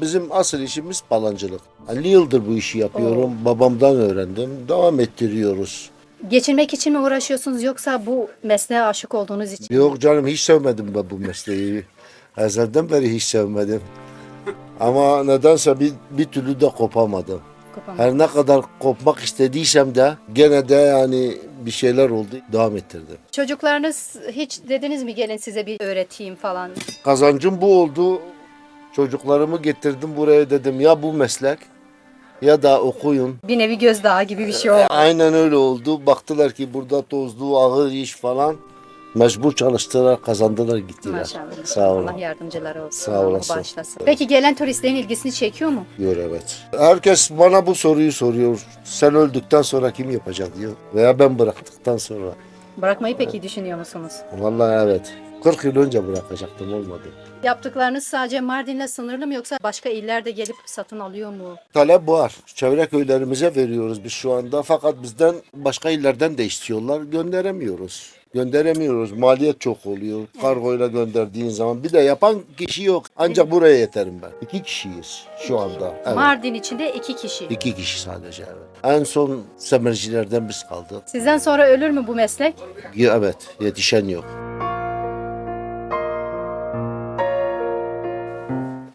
Bizim asıl işimiz balancılık. 50 yıldır bu işi yapıyorum. Babamdan öğrendim. Devam ettiriyoruz. Geçinmek için mi uğraşıyorsunuz yoksa bu mesleğe aşık olduğunuz için? Yok canım hiç sevmedim ben bu mesleği. Ezelden beri hiç sevmedim. Ama nedense bir, bir türlü de kopamadım. Kopamam. Her ne kadar kopmak istediysem de gene de yani bir şeyler oldu. Devam ettirdim. Çocuklarınız hiç dediniz mi gelin size bir öğreteyim falan. Kazancım bu oldu. Çocuklarımı getirdim buraya dedim ya bu meslek ya da okuyun. Bir nevi gözdağı gibi bir şey oldu. Aynen öyle oldu. Baktılar ki burada tozlu, ağır iş falan. Mecbur çalıştılar, kazandılar gittiler. Maşallah. Sağ olun. Allah yardımcıları olsun. Sağ olasın. bağışlasın. Peki gelen turistlerin ilgisini çekiyor mu? Diyor evet. Herkes bana bu soruyu soruyor. Sen öldükten sonra kim yapacak diyor. Veya ben bıraktıktan sonra. Bırakmayı peki düşünüyor musunuz? Vallahi evet. 40 yıl önce bırakacaktım olmadı. Yaptıklarınız sadece Mardin'le sınırlı mı yoksa başka illerde gelip satın alıyor mu? Talep var. Çevre köylerimize veriyoruz biz şu anda. Fakat bizden başka illerden de istiyorlar. Gönderemiyoruz. Gönderemiyoruz. Maliyet çok oluyor. Kargoyla gönderdiğin zaman. Bir de yapan kişi yok. Ancak buraya yeterim ben. İki kişiyiz şu anda. Evet. Mardin içinde iki kişi. İki kişi sadece evet. En son semercilerden biz kaldık. Sizden sonra ölür mü bu meslek? Evet yetişen yok.